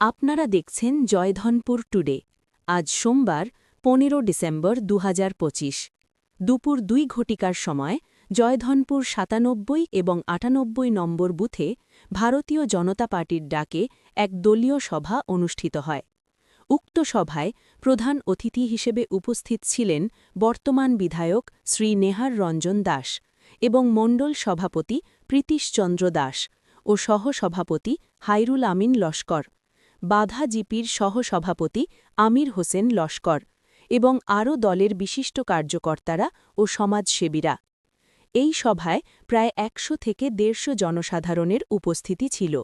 আপনারা দেখছেন জয়ধনপুর টুডে। আজ সোমবার, পনেরো ডিসেম্বর দু হাজার পঁচিশ। দুপুর দুই ঘটিকার সময়, জয়ধনপুর সাতানব্বই এবং আটানব্বই নম্বর বুথে ভারতীয় জনতা পার্টির ডাকে এক দলীয় সভা অনুষ্ঠিত হয়। উক্ত সভায় প্রধান অতিথি হিসেবে উপস্থিত ছিলেন বর্তমান বিধায়ক শ্রী নেহার রঞ্জন দাস এবং মণ্ডল সভাপতি প্রীতিশচন্দ্র দাস ও সহসভাপতি হাইরুল আমিন লস্কর। বাধা জিপির সহসভাপতি আমির হোসেন লস্কর এবং আরও দলের বিশিষ্ট কার্যকর্তারা ও সমাজসেবীরা। এই সভায় প্রায় একশো থেকে দেড়শো জনসাধারণের উপস্থিতি ছিল।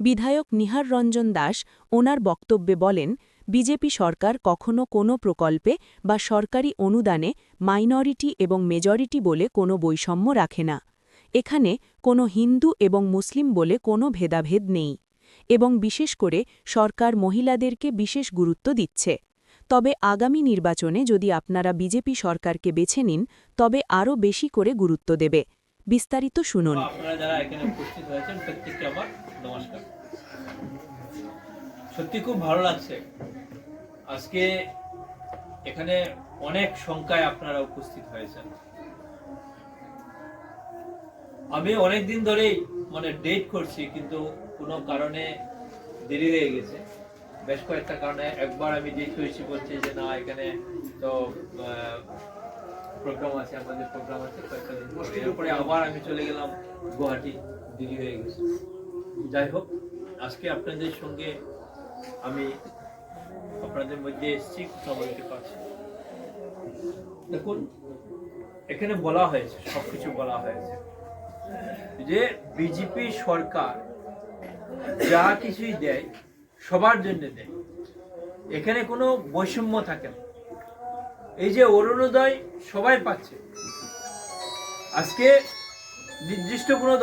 বিধায়ক নিহার রঞ্জন দাস ওনার বক্তব্যে বলেন, বিজেপি সরকার কখনো কোনো প্রকল্পে বা সরকারি অনুদানে মাইনরিটি এবং মেজরিটি বলে কোনো বৈষম্য রাখে না। এখানে কোনো হিন্দু এবং মুসলিম বলে কোনো ভেদাভেদ নেই। এবং বিশেষ করে সরকার মহিলাদেরকে বিশেষ গুরুত্ব দিচ্ছে। তবে আগামী নির্বাচনে যদি আপনারা বিজেপি সরকারকে বেছে নিন, তবে আরও বেশি করে গুরুত্ব দেবে। বিস্তারিত শুনুন। সত্যি খুব ভালো লাগছে। আজকে এখানে অনেক সংখ্যায় আপনারা উপস্থিত হয়েছেন। আমি অনেক দিন ধরেই মানে ডেট করছি, কিন্তু কোনো কারণে দেরি হয়ে গেছে। বেশ কয়েকটা কারণে একবার আমি ডেট করেছি বলছি যে না এখানে তো প্রোগ্রাম আছে আমাদের প্রোগ্রাম আছে কয়েকটা দিন পরে। এরপরে আবার আমি চলে গেলাম গুয়াহাটি দেরি হয়ে গেছে। যাই হোক আজকে আপনাদের সঙ্গে আমি আপনাদের মধ্যে এসেছি কথা বলতে পারছি। দেখুন এখানে বলা হয়েছে সবকিছু বলা হয়েছে যে বিজেপি সরকার যা কিছুই দেয়, সবার জন্য দেয়। এখানে কোনো বৈষম্য থাকে না। এই যে অরুণোদয় সবাই পাচ্ছে। আজকে নির্দিষ্ট কোনো